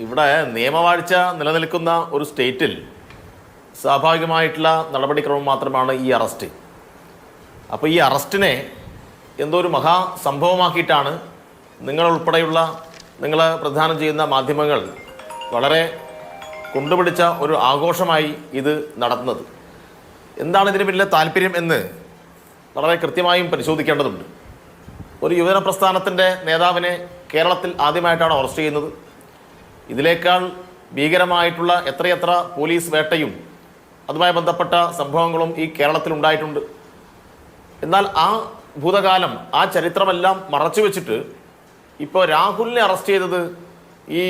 ഇവിടെ നിയമവാഴ്ച നിലനിൽക്കുന്ന ഒരു സ്റ്റേറ്റിൽ സ്വാഭാവികമായിട്ടുള്ള നടപടിക്രമം മാത്രമാണ് ഈ അറസ്റ്റ്. അപ്പോൾ ഈ അറസ്റ്റിനെ എന്തോ ഒരു മഹാസംഭവമാക്കിയിട്ടാണ് നിങ്ങൾ ഉൾപ്പെടെയുള്ള നിങ്ങൾ പ്രധാനം ചെയ്യുന്ന മാധ്യമങ്ങൾ വളരെ കൊണ്ടുപിടിച്ച ഒരു ആഘോഷമായി ഇത് നടത്തുന്നത്. എന്താണ് ഇതിന് പിന്നിലെ താല്പര്യം എന്ന് വളരെ കൃത്യമായും പരിശോധിക്കേണ്ടതുണ്ട്. ഒരു യുവജന പ്രസ്ഥാനത്തിന്റെ നേതാവിനെ കേരളത്തിൽ ആദ്യമായിട്ടാണ് അറസ്റ്റ് ചെയ്യുന്നത്. ഇതിനേക്കാൾ ഭീകരമായിട്ടുള്ള എത്രയെത്ര പോലീസ് വേട്ടയും അതുമായി ബന്ധപ്പെട്ട സംഭവങ്ങളും ഈ കേരളത്തിൽ ഉണ്ടായിട്ടുണ്ട്. എന്നാൽ ആ ഭൂതകാലം ആ ചരിത്രമെല്ലാം മറച്ചു വെച്ചിട്ട് ഇപ്പോൾ രാഹുലിനെ അറസ്റ്റ് ചെയ്തത് ഈ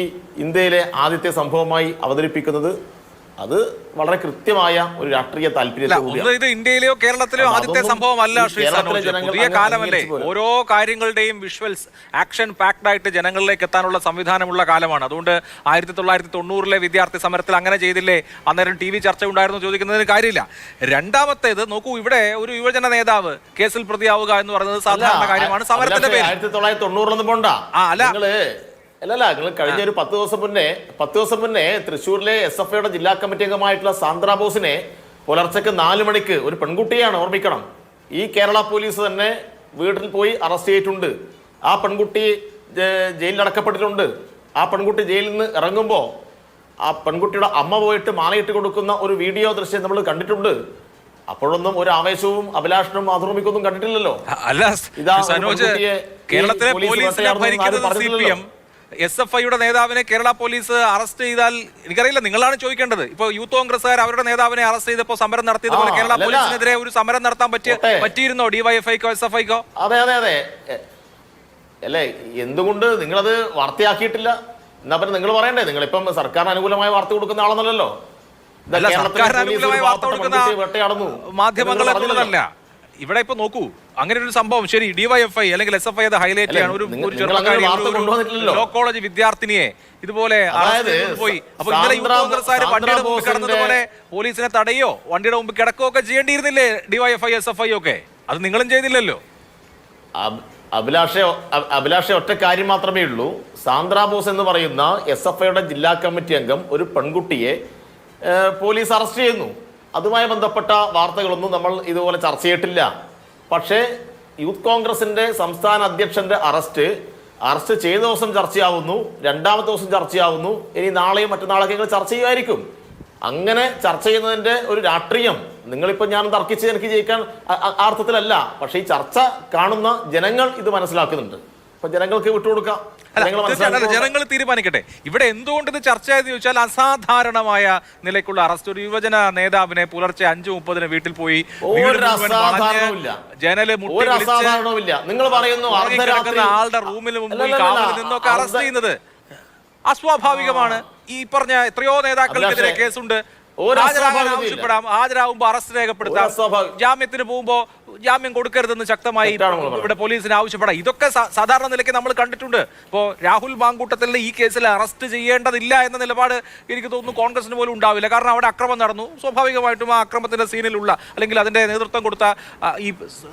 ഇന്ത്യയിലെ ആദ്യത്തെ സംഭവമായി അവതരിപ്പിക്കുന്നത് അത് വളരെ കൃത്യമായ ഒരു രാഷ്ട്രീയ താല്പര്യം ഇത് ഇന്ത്യയിലെയോ കേരളത്തിലെയോ ആദ്യത്തെ സംഭവമല്ല ശ്രീ പുതിയ കാലമല്ലേ ഓരോ കാര്യങ്ങളുടെയും വിഷ്വൽസ് ആക്ഷൻ പാക്ഡ് ആയിട്ട് ജനങ്ങളിലേക്ക് എത്താനുള്ള സംവിധാനമുള്ള കാലമാണ്. അതുകൊണ്ട് ആയിരത്തി തൊള്ളായിരത്തി തൊണ്ണൂറിലെ വിദ്യാർത്ഥി സമരത്തിൽ അങ്ങനെ ചെയ്തില്ലേ? അന്നേരം ടി വി ചർച്ച ഉണ്ടായിരുന്നു ചോദിക്കുന്നതിന് കാര്യമില്ല. രണ്ടാമത്തേത് നോക്കൂ ഇവിടെ ഒരു യുവജന നേതാവ് കേസിൽ പ്രതിയാവുക എന്ന് പറയുന്നത് സാധാരണ കാര്യമാണ് സമരത്തിന്റെ പേര് ആയിരത്തി തൊള്ളായിരത്തി തൊണ്ണൂറിലൊന്നും പോണ്ട. ആ, അല്ല. അല്ലല്ല നിങ്ങൾ കഴിഞ്ഞ ഒരു പത്ത് ദിവസം മുന്നേ പത്ത് ദിവസം മുന്നേ തൃശ്ശൂരിലെ എസ് എഫ് ഐയുടെ ജില്ലാ കമ്മിറ്റി അംഗമായിട്ടുള്ള സാന്ദ്ര ബോസിനെ പുലർച്ചയ്ക്ക് നാല് മണിക്ക് ഒരു പെൺകുട്ടിയാണ് ഓർമ്മിക്കണം. ഈ കേരള പോലീസ് തന്നെ വീട്ടിൽ പോയി അറസ്റ്റ് ചെയ്തിട്ടുണ്ട്. ആ പെൺകുട്ടി ജയിലിൽ അടക്കപ്പെട്ടിട്ടുണ്ട്. ആ പെൺകുട്ടി ജയിലിൽ നിന്ന് ഇറങ്ങുമ്പോൾ ആ പെൺകുട്ടിയുടെ അമ്മ പോയിട്ട് മാലയിട്ട് കൊടുക്കുന്ന ഒരു വീഡിയോ ദൃശ്യം നമ്മൾ കണ്ടിട്ടുണ്ട്. അപ്പോഴൊന്നും ഒരു ആവേശവും അഭിലാഷനും മാതൃഭൂമിക്കൊന്നും കണ്ടിട്ടില്ലല്ലോ. അല്ല കേരളത്തിലെ പോലീസ് ഭരിക്കുന്നത് C P M. S F ഐയുടെ നേതാവിനെ കേരള പോലീസ് അറസ്റ്റ് ചെയ്താൽ എനിക്കറിയില്ല നിങ്ങളാണ് ചോദിക്കേണ്ടത്. ഇപ്പൊ യൂത്ത് കോൺഗ്രസ്സുകാർ അവരുടെ നേതാവിനെ അറസ്റ്റ് ചെയ്തപ്പോൾ സമരം നടത്തിയതുപോലെ കേരള പോലീസിനെതിരെ ഒരു സമരം നടത്താൻ പറ്റിയ. പറ്റിയിരുന്നോ? ഡിവൈഎഫ്ഐക്കോ എസ് എഫ് ഐക്കോ? അതെ അതെ അതെ. അല്ലേ എന്തുകൊണ്ട് നിങ്ങളത് വാർത്തയാക്കിയിട്ടില്ല? എന്നാ പിന്നെ നിങ്ങൾ പറയണ്ടേ? നിങ്ങളിപ്പം സർക്കാരിന് അനുകൂലമായ വാർത്ത കൊടുക്കുന്ന ആളെന്നല്ലോ മാധ്യമങ്ങളെ ഇവിടെ ഇപ്പൊ നോക്കൂ അങ്ങനെ ഒരു സംഭവം. ശരി ഡിവൈഎഫ്ഐ അല്ലെങ്കിൽ എസ് എഫ് ഐ അത് ഹൈലൈറ്റ് ചെയ്യാൻ ചെയ്യാണ്. ഒരു ഒരു ചെറുപ്പക്കാരി. ലോ കോളേജ് വിദ്യാർത്ഥിനിയെ ഇതുപോലെ പോയി. അപ്പൊ ഇന്നലെ യൂത്ത് കോൺഗ്രസ്സുകാർ വണ്ടിയുടെ മുമ്പ് കിടന്നതുപോലെ പോലീസിനെ തടയോ വണ്ടിയുടെ മുമ്പ് കിടക്കുകയോ ഒക്കെ ചെയ്യേണ്ടിയിരുന്നില്ലേ ഡിവൈഎഫ്ഐ എസ് എഫ് ഐ ഒക്കെ? അത് നിങ്ങളും ചെയ്തില്ലല്ലോ. അഭിലാഷ അഭിലാഷ ഒറ്റ കാര്യം മാത്രമേ ഉള്ളൂ. സാന്ദ്ര ബോസ് എന്ന് പറയുന്ന എസ് എഫ് ഐയുടെ ജില്ലാ കമ്മിറ്റി അംഗം ഒരു പെൺകുട്ടിയെ പോലീസ് അറസ്റ്റ് ചെയ്യുന്നു. അതുമായി ബന്ധപ്പെട്ട വാർത്തകളൊന്നും നമ്മൾ ഇതുപോലെ ചർച്ച ചെയ്തിട്ടില്ല. പക്ഷേ യൂത്ത് കോൺഗ്രസിന്റെ സംസ്ഥാന അധ്യക്ഷന്റെ അറസ്റ്റ് അറസ്റ്റ് ചെയ്ത ദിവസം ചർച്ചയാവുന്നു രണ്ടാമത്തെ ദിവസം ചർച്ചയാവുന്നു ഇനി നാളെയും മറ്റന്നാളൊക്കെ നിങ്ങൾ ചർച്ച ചെയ്യുമായിരിക്കും. അങ്ങനെ ചർച്ച ചെയ്യുന്നതിന്റെ ഒരു രാഷ്ട്രീയം നിങ്ങളിപ്പോ ഞാൻ തർക്കിച്ച് എനിക്ക് ജയിക്കാൻ അർത്ഥത്തിലല്ല പക്ഷേ ഈ ചർച്ച കാണുന്ന ജനങ്ങൾ ഇത് മനസ്സിലാക്കുന്നുണ്ട്. അപ്പൊ ജനങ്ങൾക്ക് വിട്ടുകൊടുക്കാം. അല്ല ജനങ്ങൾ തീരുമാനിക്കട്ടെ. ഇവിടെ എന്തുകൊണ്ട് ഇത് ചർച്ചയായെന്ന് ചോദിച്ചാൽ അസാധാരണമായ നിലയ്ക്കുള്ള അറസ്റ്റ്. ഒരു യുവജന നേതാവിനെ പുലർച്ചെ അഞ്ചു മുപ്പതിന് വീട്ടിൽ പോയി ജനൽ നിങ്ങൾ പറയുന്നു ആളുടെ റൂമിൽ മുമ്പിൽ കാവലിൽ നിന്നൊക്കെ അറസ്റ്റ് ചെയ്യുന്നത്. അസ്വാഭാവികമാണ്. ഈ പറഞ്ഞ എത്രയോ നേതാക്കൾക്കെതിരെ കേസുണ്ട്. ആവശ്യപ്പെടാം. ഹാജരാകുമ്പോൾ അറസ്റ്റ് രേഖപ്പെടുത്താം. ജാമ്യത്തിന് പോകുമ്പോ ജാമ്യം കൊടുക്കരുതെന്ന് ശക്തമായി ഇവിടെ പോലീസിന് ആവശ്യപ്പെടാം. ഇതൊക്കെ സാധാരണ നിലയ്ക്ക് നമ്മൾ കണ്ടിട്ടുണ്ട്. ഇപ്പോൾ രാഹുൽ മാങ്കൂട്ടത്തിൽ ഈ കേസിൽ അറസ്റ്റ് ചെയ്യേണ്ടതില്ല എന്ന നിലപാട് എനിക്ക് തോന്നുന്നു കോൺഗ്രസിന് പോലും ഉണ്ടാവില്ല. കാരണം അവിടെ അക്രമം നടന്നു. സ്വാഭാവികമായിട്ടും ആ അക്രമത്തിന്റെ സീനിലുള്ള അല്ലെങ്കിൽ അതിന്റെ നേതൃത്വം കൊടുത്ത ഈ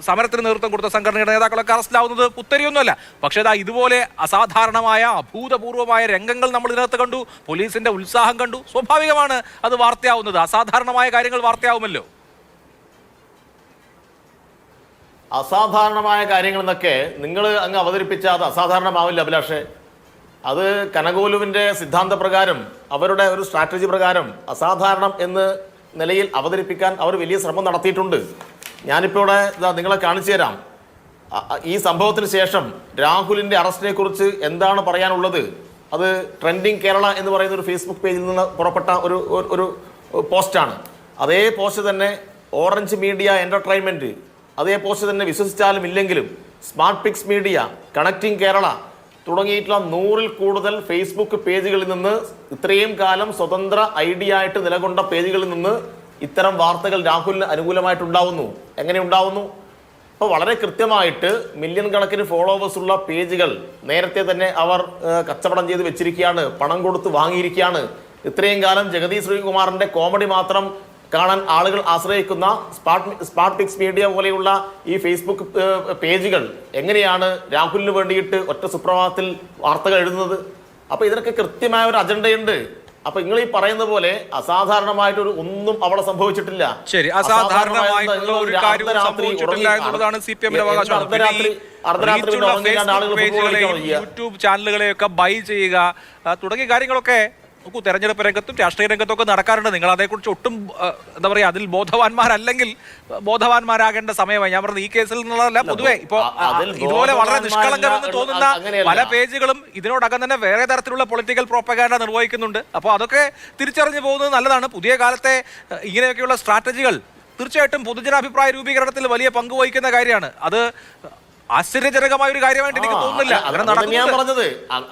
സമരത്തിന് നേതൃത്വം കൊടുത്ത സംഘടനയുടെ നേതാക്കളൊക്കെ അറസ്റ്റിലാവുന്നത് പുത്തരിയൊന്നുമല്ല പക്ഷേ ഇതാ ഇതുപോലെ അസാധാരണമായ അഭൂതപൂർവമായ രംഗങ്ങൾ നമ്മൾ ഇതിനകത്ത് കണ്ടു. പോലീസിന്റെ ഉത്സാഹം കണ്ടു. സ്വാഭാവികമാണ് അത് വാർത്തയാവുന്നത്. അസാധാരണമായ കാര്യങ്ങൾ വാർത്തയാവുമല്ലോ. അസാധാരണമായ കാര്യങ്ങൾ എന്നൊക്കെ നിങ്ങൾ അങ്ങ് അവതരിപ്പിച്ച അത് അസാധാരണമാവില്ല അഭിലാഷേ. അത് കനകോലുവിന്റെ സിദ്ധാന്ത പ്രകാരം അവരുടെ ഒരു സ്ട്രാറ്റജി പ്രകാരം അസാധാരണം എന്ന് നിലയിൽ അവതരിപ്പിക്കാൻ അവർ വലിയ ശ്രമം നടത്തിയിട്ടുണ്ട്. ഞാനിപ്പോൾ ഇവിടെ നിങ്ങളെ കാണിച്ചു തരാം. ഈ സംഭവത്തിന് ശേഷം രാഹുലിന്റെ അറസ്റ്റിനെ കുറിച്ച് എന്താണ് പറയാനുള്ളത്? അത് ട്രെൻഡിങ് കേരള എന്ന് പറയുന്ന ഒരു ഫേസ്ബുക്ക് പേജിൽ നിന്ന് പുറപ്പെട്ട ഒരു- ഒരു പോസ്റ്റാണ്. അതേ പോസ്റ്റ് തന്നെ ഓറഞ്ച് മീഡിയ എന്റർടൈൻമെന്റ് അതേ പോസ്റ്റ് തന്നെ വിശ്വസിച്ചാലും ഇല്ലെങ്കിലും smart pix media connecting Kerala തുടങ്ങിയിട്ടുള്ള നൂറിൽ കൂടുതൽ ഫേസ്ബുക്ക് പേജുകളിൽ നിന്ന് ഇത്രയും കാലം സ്വതന്ത്ര ഐഡിയ ആയിട്ട് നിലകൊണ്ട പേജുകളിൽ നിന്ന് ഇത്തരം വാർത്തകൾ രാഹുലിന് അനുകൂലമായിട്ടുണ്ടാവുന്നു. എങ്ങനെ ഉണ്ടാവുന്നു? അപ്പോൾ വളരെ കൃത്യമായിട്ട് മില്യൺ കണക്കിന് ഫോളോവേഴ്സ് ഉള്ള പേജുകൾ നേരത്തെ തന്നെ അവർ കച്ചവടം ചെയ്ത് വെച്ചിരിക്കുകയാണ് പണം കൊടുത്ത് വാങ്ങിയിരിക്കുകയാണ്. ഇത്രയും കാലം ജഗതി ശ്രീകുമാറിന്റെ കോമഡി മാത്രം കാണാൻ ആളുകൾ ആശ്രയിക്കുന്ന സ്പാർട്ട് പിക്സ് മീഡിയ പോലെയുള്ള ഈ ഫേസ്ബുക്ക് പേജുകൾ എങ്ങനെയാണ് രാഹുലിന് വേണ്ടിയിട്ട് ഒറ്റ സുപ്രഭാതത്തിൽ വാർത്തകൾ എഴുതുന്നത്? അപ്പൊ ഇതിനൊക്കെ കൃത്യമായ ഒരു അജണ്ടയുണ്ട്. അപ്പൊ നിങ്ങൾ ഈ പറയുന്ന പോലെ അസാധാരണമായിട്ടൊരു ഒന്നും അവിടെ സംഭവിച്ചിട്ടില്ല. ശരി അസാധാരണമായിട്ടുള്ള ഒരു കാര്യവും സംഭവിച്ചിട്ടില്ല എന്നുള്ളതാണ് സി പി എമ്മിന്റെ അവകാശം. യൂട്യൂബ് ചാനലുകളെയൊക്കെ ബൈ ചെയ്യുക തുടങ്ങിയ കാര്യങ്ങളൊക്കെ നോക്കൂ തെരഞ്ഞെടുപ്പ് രംഗത്തും രാഷ്ട്രീയ രംഗത്തും ഒക്കെ നടക്കാറുണ്ട്. നിങ്ങൾ അതേക്കുറിച്ച് ഒട്ടും എന്താ പറയാ അതിൽ ബോധവാന്മാരല്ലെങ്കിൽ ബോധവാന്മാരാകേണ്ട സമയമായി. ഞാൻ പറഞ്ഞത് ഈ കേസിൽ നിന്നുള്ളതല്ല പൊതുവെ ഇപ്പോ ഇതുപോലെ വളരെ നിഷ്കളങ്കമെന്ന് തോന്നുന്ന പല പേജുകളും ഇതിനോടകം തന്നെ വേറെ തരത്തിലുള്ള പൊളിറ്റിക്കൽ പ്രോപ്പഗാൻഡ നിർവഹിക്കുന്നുണ്ട്. അപ്പോൾ അതൊക്കെ തിരിച്ചറിഞ്ഞു പോകുന്നത് നല്ലതാണ്. പുതിയ കാലത്തെ ഇങ്ങനെയൊക്കെയുള്ള സ്ട്രാറ്റജികൾ തീർച്ചയായിട്ടും പൊതുജനാഭിപ്രായ രൂപീകരണത്തിൽ വലിയ പങ്ക് വഹിക്കുന്ന കാര്യമാണ്. അത് ആശ്ചര്യജനകമായ ഒരു കാര്യമായിട്ട് എനിക്ക് തോന്നുന്നില്ല. അങ്ങനെ ഞാൻ പറഞ്ഞത്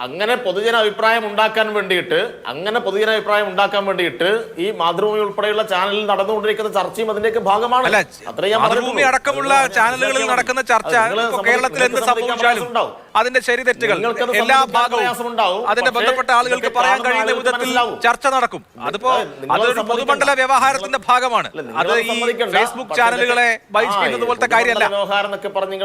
അങ്ങനെ പൊതുജന അഭിപ്രായം ഉണ്ടാക്കാൻ വേണ്ടിയിട്ട് അങ്ങനെ പൊതുജന അഭിപ്രായം ഉണ്ടാക്കാൻ വേണ്ടിയിട്ട് ഈ മാതൃഭൂമി ഉൾപ്പെടെയുള്ള ചാനലിൽ നടന്നുകൊണ്ടിരിക്കുന്ന ചർച്ചയും അതിന്റെയൊക്കെ ഭാഗമാണ്. മാതൃഭൂമി. അടക്കമുള്ള ചാനലുകളിൽ നടക്കുന്ന. ചർച്ച കേരളത്തിൽ എന്ത് സംഭവിച്ചാലും അതിന്റെ ശരി തെറ്റുകൾ എല്ലാ ഭാഗവും. അതിന്റെ ബന്ധപ്പെട്ട ആളുകൾക്ക് പറയാൻ കഴിയുന്ന വിധത്തിൽ ചർച്ച നടക്കും. അതിപ്പോ അതൊരു പൊതുമണ്ഡല വ്യവഹാരത്തിന്റെ ഭാഗമാണ്. അത് ഈ ഫേസ്ബുക്ക് ചാനലുകളെ ബൈസ് ചെയ്യുന്നത് പോലത്തെ കാര്യമല്ല. വ്യവഹാരം എന്നൊക്കെ പറഞ്ഞ്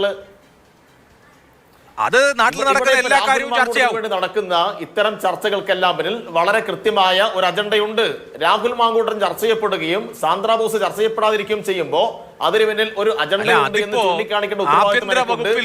അത് നാട്ടിൽ നടക്കുന്ന എല്ലാ കാര്യവും ചർച്ചയാവും വേണ്ടി നടക്കുന്ന ഇത്തരം ചർച്ചകൾക്കെല്ലാം പിന്നിൽ വളരെ കൃത്യമായ ഒരു അജണ്ടയുണ്ട് രാഹുൽ മാങ്കൂട്ടൻ ചർച്ച ചെയ്യപ്പെടുകയും സാന്ദ്രാബോസ് ചർച്ച ചെയ്യപ്പെടാതിരിക്കുകയും ചെയ്യുമ്പോൾ അതിന് പിന്നിൽ ഒരു അജണ്ട ഉണ്ട് എന്ന് ചൂണ്ടിക്കാണിക്കേണ്ട ഉത്തരവാദിത്വം. വകുപ്പിൽ